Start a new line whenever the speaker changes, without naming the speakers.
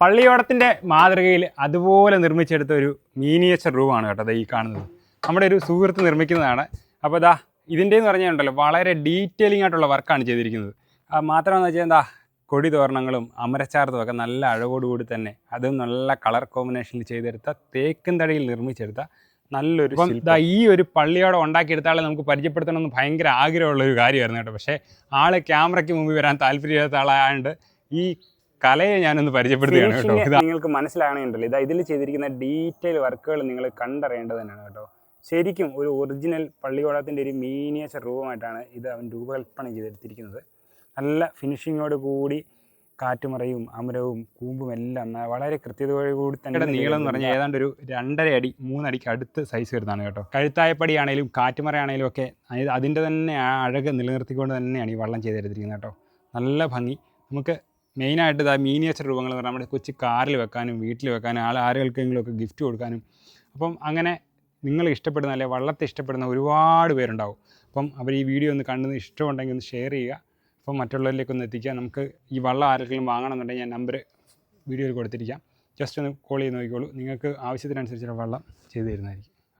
പള്ളിയോടത്തിന്റെ മാതൃകയിൽ അതുപോലെ നിർമ്മിച്ചെടുത്ത ഒരു മീനിയേച്ചർ റൂമാണ് കേട്ടോ ഈ കാണുന്നത്. നമ്മുടെ ഒരു സുഹൃത്ത് നിർമ്മിക്കുന്നതാണ്. അപ്പോൾ ഇതാ ഇതിന്റെന്ന് പറഞ്ഞാൽ ഉണ്ടല്ലോ വളരെ ഡീറ്റെയിലിംഗ് ആയിട്ടുള്ള വർക്കാണ് ചെയ്തിരിക്കുന്നത്. മാത്രമെന്ന് വെച്ചാൽ എന്താ കൊടി തോരണങ്ങളും അമരച്ചാർത്തും ഒക്കെ നല്ല അഴകോടുകൂടി തന്നെ അതും നല്ല കളർ കോമ്പിനേഷനിൽ ചെയ്തെടുത്ത തേക്കും തടിയിൽ നിർമ്മിച്ചെടുത്ത നല്ലൊരു ഇപ്പം ഈ ഒരു പള്ളിയോടെ ഉണ്ടാക്കിയെടുത്ത ആളെ നമുക്ക് പരിചയപ്പെടുത്തണമെന്ന് ഭയങ്കര ആഗ്രഹമുള്ള ഒരു കാര്യമായിരുന്നു കേട്ടോ. പക്ഷേ ആൾ ക്യാമറയ്ക്ക് മുമ്പിൽ വരാൻ താല്പര്യമില്ലാത്ത ആളായതുകൊണ്ട് ഈ കലയെ ഞാനൊന്ന് പരിചയപ്പെടുത്തുകയാണ് കേട്ടോ. ഇത്. നിങ്ങൾക്ക് മനസ്സിലാകണമെന്നുണ്ടല്ലോ. ഇതാ ഇതിൽ ചെയ്തിരിക്കുന്ന ഡീറ്റെയിൽ വർക്കുകൾ നിങ്ങൾ കണ്ടറിയേണ്ടത് തന്നെയാണ് കേട്ടോ. ശരിക്കും ഒരു ഒറിജിനൽ പള്ളിയോടത്തിന്റെ ഒരു മീനിയേച്ചർ രൂപമായിട്ടാണ് ഇത് അവൻ രൂപകൽപ്പന ചെയ്തെടുത്തിരിക്കുന്നത്. നല്ല ഫിനിഷിങ്ങോട് കൂടി കാറ്റുമറയും അമരവും കൂമ്പും എല്ലാം വളരെ കൃത്യതയോടുകൂടി തന്നെ നീളം എന്ന് പറഞ്ഞാൽ ഏതാണ്ട് ഒരു രണ്ടര അടി മൂന്നടിക്ക് അടുത്ത് സൈസ് വരുന്നതാണ് കേട്ടോ. കഴുത്തായപ്പടിയാണേലും കാറ്റുമറയാണേലും ഒക്കെ അത് അതിന്റെ തന്നെ ആ അഴക് നിലനിർത്തിക്കൊണ്ട് തന്നെയാണ് ഈ വള്ളം ചെയ്തെടുത്തിരിക്കുന്നത് കേട്ടോ. നല്ല ഭംഗി. നമുക്ക് മെയിനായിട്ട് ഇതാ മീനിയേച്ചർ രൂപങ്ങൾ പറഞ്ഞാൽ നമ്മുടെ കൊച്ചു കാറിൽ വെക്കാനും വീട്ടിൽ വെക്കാനും ആൾ ആരുകൾക്കെങ്കിലും ഒക്കെ ഗിഫ്റ്റ് കൊടുക്കാനും. അപ്പം അങ്ങനെ നിങ്ങൾ ഇഷ്ടപ്പെടുന്ന അല്ലെങ്കിൽ വള്ളത്തെ ഇഷ്ടപ്പെടുന്ന ഒരുപാട് പേരുണ്ടാവും. അപ്പം അവർ ഈ വീഡിയോ ഒന്ന് കണ്ടത് ഇഷ്ടമുണ്ടെങ്കിൽ ഒന്ന് ഷെയർ ചെയ്യുക. അപ്പം മറ്റുള്ളവരിലേക്ക് ഒന്ന് എത്തിക്കുക. നമുക്ക് ഈ വള്ളം ആരെങ്കിലും വാങ്ങണമെന്നുണ്ടെങ്കിൽ ഞാൻ നമ്പർ വീഡിയോയിൽ കൊടുത്തിരിക്കാം. ജസ്റ്റ് ഒന്ന് കോൾ ചെയ്ത് നോക്കിക്കോളൂ. നിങ്ങൾക്ക് ആവശ്യത്തിനനുസരിച്ചുള്ള വള്ളം ചെയ്തു തരുന്നതായിരിക്കും.